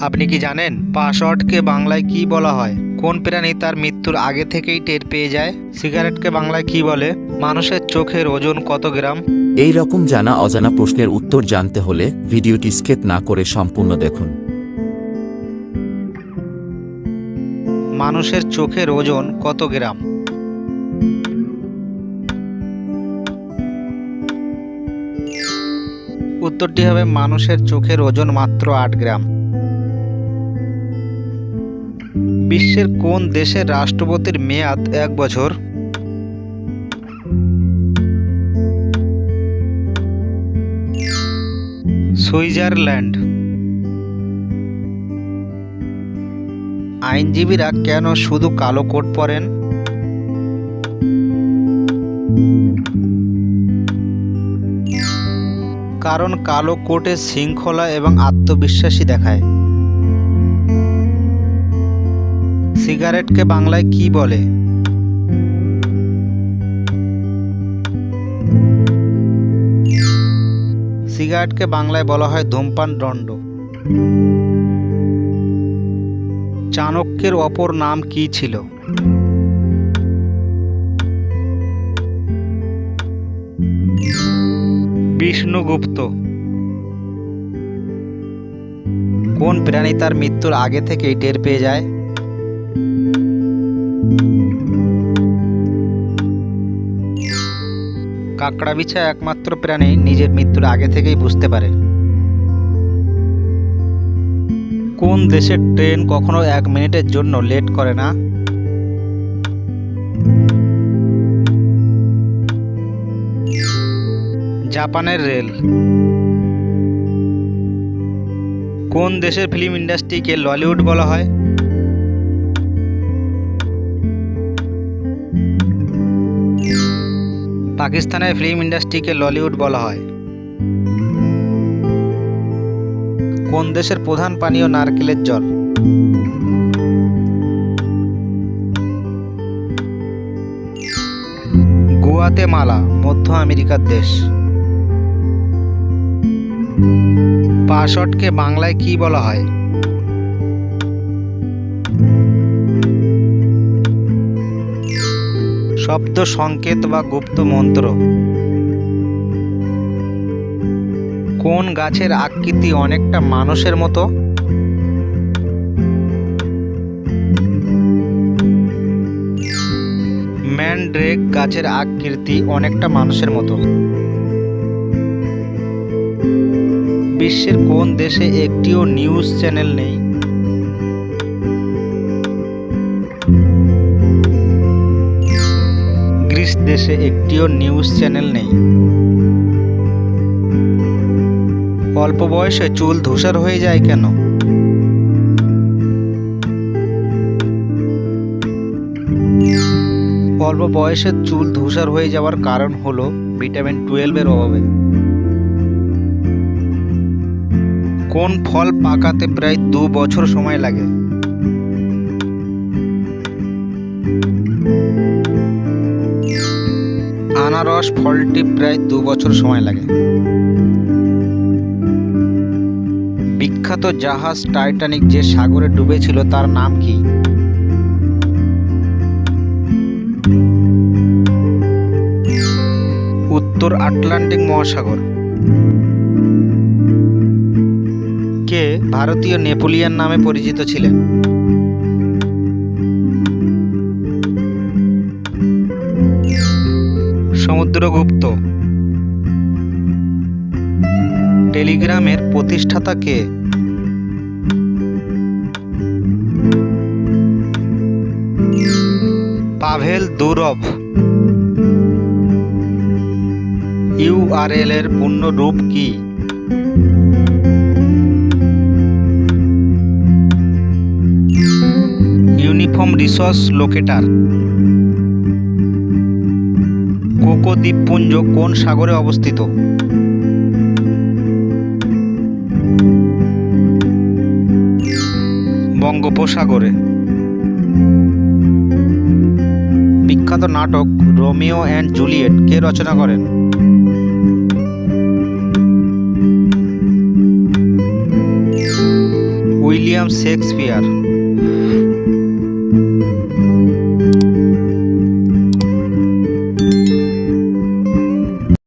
আপনি কি জানেন পাসওয়ার্ডকে বাংলায় কি বলা হয়? কোন প্রাণী তার মৃত্যুর আগে থেকেই টের পেয়ে যায়? সিগারেটকে বাংলায় কি বলে? মানুষের চোখের ওজন কত গ্রাম? এই রকম জানা অজানা প্রশ্নের উত্তর জানতে হলে ভিডিওটি স্কেপ না করে সম্পূর্ণ দেখুন। মানুষের চোখের ওজন কত গ্রাম? উত্তরটি হবে মানুষের চোখের ওজন মাত্র আট গ্রাম। বিশ্বের কোন দেশের রাষ্ট্রপতির মেয়াদ এক বছর? সুইজারল্যান্ড। আইনজীবীরা কেন শুধু কালো কোট পরেন? কারণ কালো কোটে শৃঙ্খলা এবং আত্মবিশ্বাসী দেখায়। সিগারেটকে বাংলায় কি বলে? সিগারেটকে বাংলায় বলা হয় ধূমপান দণ্ড। চাণক্যের অপর নাম কি ছিল? বিষ্ণুগুপ্ত। কোন প্রাণী তার মৃত্যুর আগে থেকেই টের পেয়ে যায়? কাকড়া বিছা একমাত্র প্রাণী নিজের মৃত্যুর আগে থেকেই বুঝতে পারে। কোন দেশের ট্রেন কখনো এক মিনিটের জন্য লেট করে না? জাপানের রেল। কোন দেশের ফিল্ম ইন্ডাস্ট্রিকে ললিউড বলা হয়? পাকিস্তানের ফিল্ম ইন্ডাস্ট্রিকে ললিউড বলা হয়। কোন দেশের প্রধান পানীয় নারকেলের জল? গুয়াতেমালা, মধ্য আমেরিকার দেশ। পাসওয়ার্ডকে বাংলায় কি বলা হয়? শব্দ, সংকেত বা গুপ্ত মন্ত্র। কোন গাছের আকৃতি অনেকটা মানুষের মতো? ম্যানড্রেক গাছের আকৃতি অনেকটা মানুষের মতো। বিশ্বের কোন দেশে একটিও নিউজ চ্যানেল নেই? দেশে একটিও নিউজ চ্যানেল নেই। অল্প বয়সে চুল ধূসর হয়ে যায় কেন? অল্প বয়সে চুল ধূসর হয়ে যাওয়ার কারণ হলো ভিটামিন টুয়েলভের অভাবে। কোন ফল পাকাতে প্রায় দু বছর সময় লাগে? আনারস, ফলটি প্রায় দু বছর সময় লাগে। বিখ্যাত জাহাজ টাইটানিক যে সাগরে ডুবেছিল, তার নাম কি? উত্তর আটলান্টিক মহাসাগর। কে ভারতীয় নেপোলিয়ান নামে পরিচিত ছিলেন? সমুদ্রগুপ্ত। টেলিগ্রামের প্রতিষ্ঠাতা কে? পাভেল দুরভ ইউআরএল এর পূর্ণ রূপ কি? Uniform resource locator. কোকো দ্বীপপুঞ্জ কোন সাগরে অবস্থিত? বঙ্গোপসাগরে। বিখ্যাত নাটক রোমিও অ্যান্ড জুলিয়েট, কে রচনা করেন? William Shakespeare.